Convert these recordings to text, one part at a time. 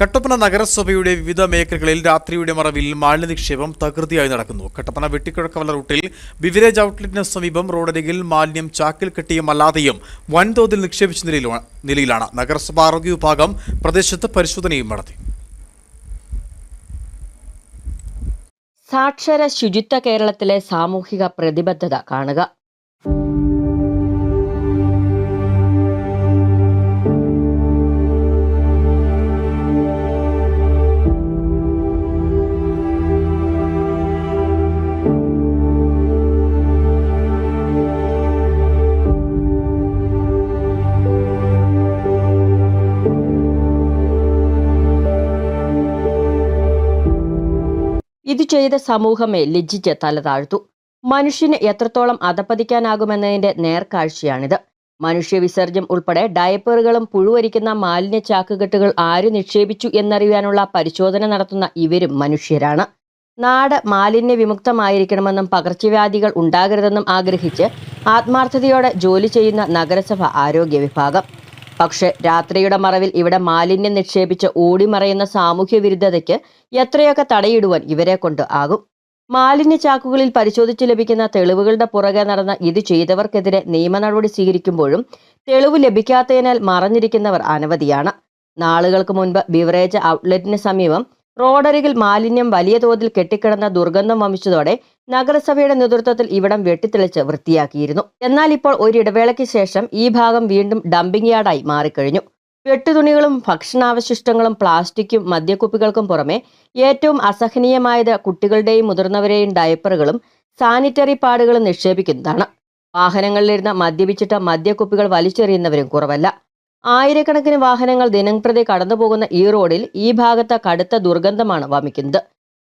കട്ടപ്പന നഗരസഭയുടെ വിവിധ മേഖലകളിൽ രാത്രിയുടെ മറവിൽ മാലിന്യ നിക്ഷേപം തകൃതിയായി നടക്കുന്നു. കട്ടപ്പന വെട്ടിക്കിഴക്കവല റൂട്ടിൽ ബിവിരേജ് ഔട്ട്ലെറ്റിന് സമീപം റോഡരികിൽ മാലിന്യം ചാക്കിൽ കെട്ടിയും അല്ലാതെയും വൻതോതിൽ നിക്ഷേപിച്ച നിലയിലാണ്. നഗരസഭ ആരോഗ്യ വിഭാഗം പ്രദേശത്ത് പരിശോധനയും നടത്തി. സാക്ഷര ശുചിത്വ കേരളത്തിലെ സാമൂഹിക പ്രതിബദ്ധത കാണുക. ഇത് ചെയ്ത സമൂഹമേ ലജ്ജിച്ച് തല താഴ്ത്തു. മനുഷ്യന് എത്രത്തോളം അധപ്പതിക്കാനാകുമെന്നതിന്റെ നേർക്കാഴ്ചയാണിത്. മനുഷ്യവിസർജ്യം ഉൾപ്പെടെ ഡയപ്പറുകളും പുഴുവരിക്കുന്ന മാലിന്യ ചാക്കുകെട്ടുകൾ ആര് നിക്ഷേപിച്ചു എന്നറിയാനുള്ള പരിശോധന നടത്തുന്ന ഇവരും മനുഷ്യരാണ്. നാട് മാലിന്യ വിമുക്തമായിരിക്കണമെന്നും പകർച്ചവ്യാധികൾ ഉണ്ടാകരുതെന്നും ആഗ്രഹിച്ച് ആത്മാർത്ഥതയോടെ ജോലി ചെയ്യുന്ന നഗരസഭ ആരോഗ്യ വിഭാഗം. പക്ഷേ രാത്രിയുടെ മറവിൽ ഇവിടെ മാലിന്യം നിക്ഷേപിച്ച് ഓടിമറയുന്ന സാമൂഹ്യ വിരുദ്ധതയ്ക്ക് എത്രയൊക്കെ തടയിടുവാൻ ഇവരെ കൊണ്ട് ആകും? മാലിന്യ ചാക്കുകളിൽ പരിശോധിച്ച് ലഭിക്കുന്ന തെളിവുകളുടെ പുറകെ നടന്ന ഇത് ചെയ്തവർക്കെതിരെ നിയമ നടപടി സ്വീകരിക്കുമ്പോഴും തെളിവ് ലഭിക്കാത്തതിനാൽ മറഞ്ഞിരിക്കുന്നവർ അനവധിയാണ്. നാളുകൾക്ക് മുൻപ് ബിവറേജ് ഔട്ട്ലെറ്റിന് സമീപം റോഡരികിൽ മാലിന്യം വലിയ തോതിൽ കെട്ടിക്കിടന്ന ദുർഗന്ധം വമിച്ചതോടെ നഗരസഭയുടെ നേതൃത്വത്തിൽ ഇവിടം വെട്ടിത്തെളിച്ച് വൃത്തിയാക്കിയിരുന്നു. എന്നാൽ ഇപ്പോൾ ഒരിടവേളയ്ക്ക് ശേഷം ഈ ഭാഗം വീണ്ടും ഡംപിംഗ് യാർഡായി മാറിക്കഴിഞ്ഞു. വെട്ടുതുണികളും ഭക്ഷണാവശിഷ്ടങ്ങളും പ്ലാസ്റ്റിക്കും മദ്യക്കുപ്പികൾക്കും പുറമെ ഏറ്റവും അസഹനീയമായത് കുട്ടികളുടെയും മുതിർന്നവരെയും ഡയപ്പറുകളും സാനിറ്ററി പാഡുകളും നിക്ഷേപിക്കുന്നതാണ്. വാഹനങ്ങളിലിരുന്ന് മദ്യപിച്ചിട്ട മദ്യക്കുപ്പികൾ വലിച്ചെറിയുന്നവരും കുറവല്ല. ആയിരക്കണക്കിന് വാഹനങ്ങൾ ദിനംപ്രതി കടന്നുപോകുന്ന ഈ റോഡിൽ ഈ ഭാഗത്ത് കടുത്ത ദുർഗന്ധമാണ് വമിക്കുന്നത്.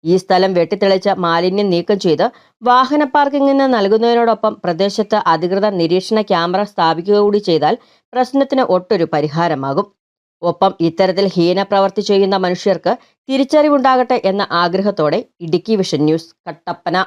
ഈ സ്ഥലം വെട്ടിത്തെളിച്ച മാലിന്യം നീക്കം ചെയ്ത് വാഹന പാർക്കിങ്ങിന് നൽകുന്നതിനോടൊപ്പം പ്രദേശത്ത് അധികൃത നിരീക്ഷണ ക്യാമറ സ്ഥാപിക്കുക കൂടി ചെയ്താൽ പ്രശ്നത്തിന് ഒട്ടൊരു പരിഹാരമാകും. ഒപ്പം ഇത്തരത്തിൽ ഹീനപ്രവർത്തി ചെയ്യുന്ന മനുഷ്യർക്ക് തിരിച്ചറിവുണ്ടാകട്ടെ എന്ന ആഗ്രഹത്തോടെ ഇടുക്കി വിഷൻ ന്യൂസ് കട്ടപ്പന.